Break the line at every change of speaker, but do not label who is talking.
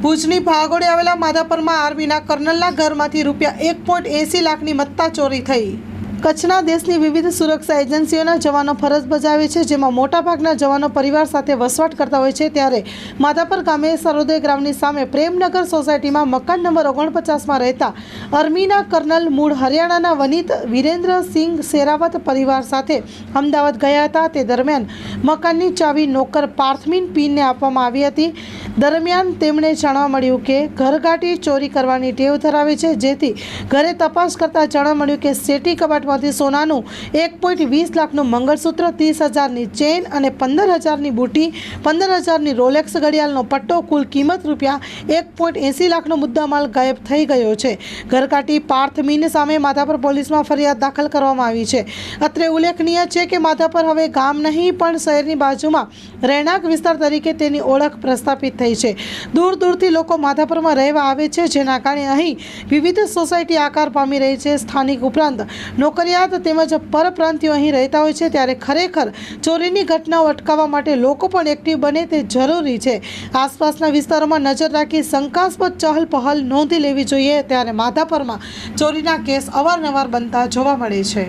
ભુજની ભાગોળે આવેલા માધાપરમાં આર્મીના કર્નલના ઘરમાંથી રૂપિયા એક પોઈન્ટ એંસી લાખની મત્તા ચોરી થઈ. કચ્છના દેશની વિવિધ સુરક્ષા એજન્સીઓના જવાનો ફરજ બજાવે છે, જેમાં મોટાભાગના જવાનો પરિવાર સાથે વસવાટ કરતા હોય છે. ત્યારે માધાપર ગામે સરોદય ગ્રામની સામે પ્રેમનગર સોસાયટીમાં મકાન નંબર ઓગણપચાસમાં રહેતા અર્મીના કર્નલ મૂળ હરિયાણાના વનિત વિરેન્દ્રસિંહ શેરાવત પરિવાર સાથે અમદાવાદ ગયા હતા. તે દરમિયાન મકાનની ચાવી નોકર પાર્થમીન પીનને આપવામાં આવી હતી. દરમિયાન તેમણે જાણવા મળ્યું કે ઘરગાટી ચોરી કરવાની ટેવ ધરાવે છે. જેથી ઘરે તપાસ કરતાં જાણવા મળ્યું કે સેટી કબાટમાંથી સોનાનું એક પોઈન્ટ વીસ લાખનું મંગળસૂત્ર, ત્રીસ હજારની ચેઇન અને પંદર હજારની બુટી, પંદર હજારની રોલેક્સ ઘડિયાળનો પટ્ટો કુલ કિંમત રૂપિયા એક પોઈન્ટ એંસી લાખનો મુદ્દામાલ ગાયબ થઈ ગયો છે. ઘરકાટી પાર્થ મીન સામે માધાપર પોલીસમાં ફરિયાદ દાખલ કરવામાં આવી છે. અત્રે ઉલ્લેખનીય છે કે માધાપર હવે ગામ નહીં, પણ શહેરની બાજુમાં રહેણાંક વિસ્તાર તરીકે તેની ઓળખ પ્રસ્થાપિત થઈ છે. દૂર દૂરથી લોકો માધાપરમાં રહેવા આવે છે, જેના કારણે અહીં વિવિધ સોસાયટી આકાર પામી રહી છે. સ્થાનિક ઉપરાંત નોકરિયાત તેમજ પરપ્રાંતિઓ અહીં રહેતા હોય છે ત્યારે ખરેખર ચોરીની ઘટનાઓ અટકાવવા માટે લોકો પણ એક્ટિવ બને તે જરૂરી છે. આસપાસના વિસ્તારોમાં નજર રાખી શંકાસ્પદ ચહલ પહલ નોંધી લેવી જોઈએ ત્યારે માધાપરમાં ચોરીના કેસ અવારનવાર બનતા જોવા મળે છે.